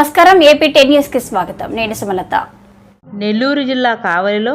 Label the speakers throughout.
Speaker 1: నమస్కారం AP ten న్యూస్కి స్వాగతం. నేను సుమలత.
Speaker 2: నెల్లూరు జిల్లా కావలిలో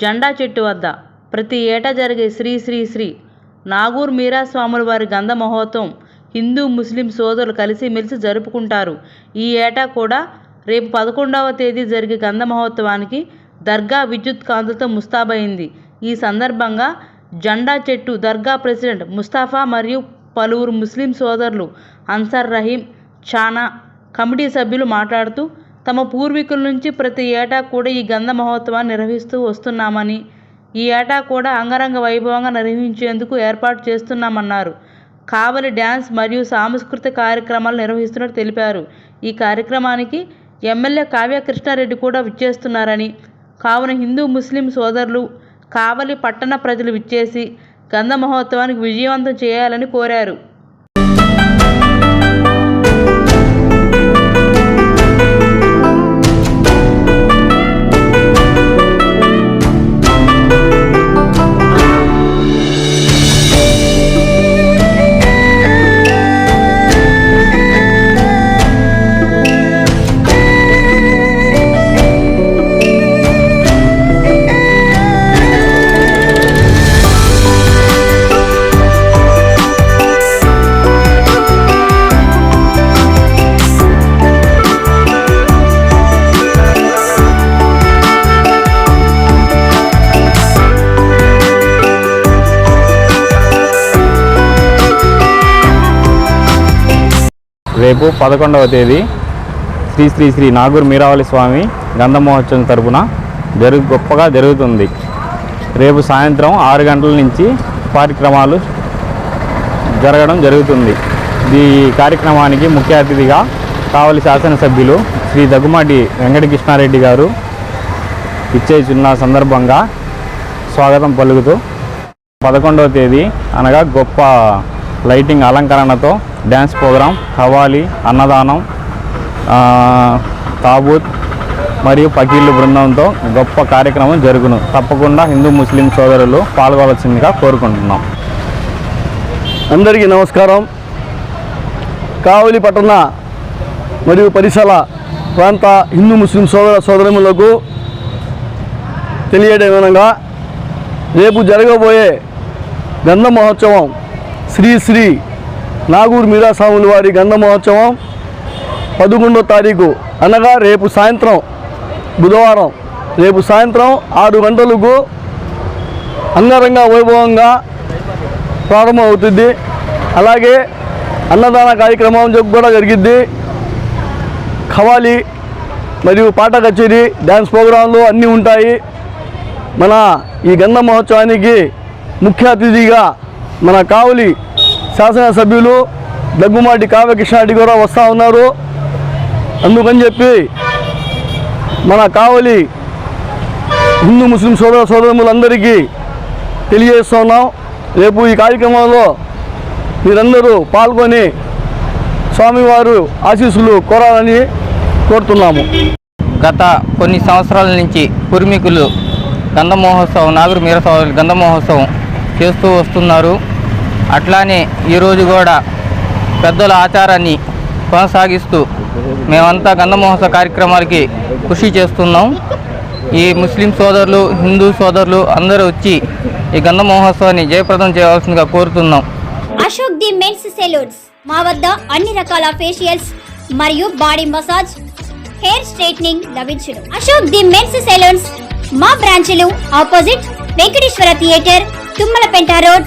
Speaker 2: జెండా చెట్టు వద్ద ప్రతి ఏటా జరిగే శ్రీ శ్రీ శ్రీ నాగూర్ మీరా స్వాముల వారి గంధ మహోత్సవం హిందూ ముస్లిం సోదరులు కలిసిమెలిసి జరుపుకుంటారు. ఈ ఏటా కూడా రేపు పదకొండవ తేదీ జరిగే గంధ మహోత్సవానికి దర్గా విద్యుత్ కాంతులతో ముస్తాబైంది ఈ సందర్భంగా జెండా చెట్టు దర్గా ప్రెసిడెంట్ ముస్తాఫా మరియు పలువురు ముస్లిం సోదరులు అన్సార్ రహీం చానా కమిటీ సభ్యులు మాట్లాడుతూ తమ పూర్వీకుల నుంచి ప్రతి ఏటా కూడా ఈ గంధ మహోత్సవాన్ని నిర్వహిస్తూ వస్తున్నామని ఈ ఏటా కూడా అంగరంగ వైభవంగా నిర్వహించేందుకు ఏర్పాటు చేస్తున్నామన్నారు. కావలి డ్యాన్స్ మరియు సాంస్కృతిక కార్యక్రమాలు నిర్వహిస్తున్నట్టు తెలిపారు. ఈ కార్యక్రమానికి ఎమ్మెల్యే కావ్య కృష్ణారెడ్డి కూడా విచ్చేస్తున్నారని కావున హిందూ ముస్లిం సోదరులు కావలి పట్టణ ప్రజలు విచ్చేసి గంధ మహోత్సవానికి విజయవంతం చేయాలని కోరారు.
Speaker 3: రేపు పదకొండవ తేదీ శ్రీ శ్రీ శ్రీ నాగూర్ మీరావళి స్వామి గంధ మహోత్సవం తరపున జరుగు గొప్పగా జరుగుతుంది. రేపు సాయంత్రం ఆరు గంటల నుంచి కార్యక్రమాలు జరగడం జరుగుతుంది. ఈ కార్యక్రమానికి ముఖ్య అతిథిగా కావలి శాసనసభ్యులు శ్రీ దగ్గుమాటి వెంకటకృష్ణారెడ్డి గారు ఇచ్చేచున్న సందర్భంగా స్వాగతం పలుకుతూ పదకొండవ తేదీ అనగా గొప్ప లైటింగ్ అలంకరణతో డ్యాన్స్ ప్రోగ్రాం హవాలి అన్నదానం తాబూత్ మరియు పకీళ్ళు బృందంతో గొప్ప కార్యక్రమం జరుగును. తప్పకుండా హిందూ ముస్లిం సోదరులు పాల్గొవలసిందిగా కోరుకుంటున్నాం.
Speaker 4: అందరికీ నమస్కారం. కావలి పట్టణ మరియు పరిసర ప్రాంత హిందూ ముస్లిం సోదర సోదరములకు విధంగా రేపు జరగబోయే గంధ మహోత్సవం శ్రీ శ్రీ నాగూరు మీరాస్వాముల వారి గంధ మహోత్సవం పదకొండో తారీఖు. అనగా రేపు సాయంత్రం బుధవారం. రేపు సాయంత్రం ఆరు గంటలకు అంగరంగ వైభవంగా ప్రారంభమవుతుంది. అలాగే అన్నదాన కార్యక్రమం కూడా జరిగిద్ది ఖవాలి మరియు పాట కచేరీ డ్యాన్స్ ప్రోగ్రాంలు అన్నీ ఉంటాయి. మన ఈ గంధ మహోత్సవానికి ముఖ్య అతిథిగా మన కావలి శాసనసభ్యులు దగ్గుమాటి కావ్యకృష్ణారెడ్డి కూడా వస్తూ ఉన్నారు. అందుకని చెప్పి మన కావలి హిందూ ముస్లిం సోదర సోదరులందరికీ తెలియజేస్తున్నాం రేపు ఈ కార్యక్రమంలో మీరందరూ పాల్గొని స్వామివారు ఆశీస్సులు కోరాలని కోరుతున్నాము.
Speaker 5: గత కొన్ని సంవత్సరాల నుంచి పూర్వీకులు గంధ మహోత్సవం నాగరు మీరస్వామి గంధ మహోత్సవం చేస్తూ వస్తున్నారు. అట్లానే ఈరోజు కూడా పెద్దల ఆచారాన్ని కొనసాగిస్తూ మేమంతా గంధమహోత్సవ కార్యక్రమాలకి కృషి చేస్తున్నాం. ఈ ముస్లిం సోదరులు హిందూ సోదరులు అందరూ వచ్చి ఈ గంధ మహోత్సవాన్ని జయప్రదం చేయవలసిందిగా కోరుతున్నాం.
Speaker 6: అశోక్ ది మెన్స్ సెలూన్స్ మా వద్ద అన్ని రకాల ఫేషియల్స్ మరియు బాడీ మసాజ్ హెయిర్ స్ట్రైట్నింగ్ లభించును. అశోక్ ది మెన్స్ సెలూన్స్ మా బ్రాంచ్లు opposite Venkateswara theatre Tummalapenta road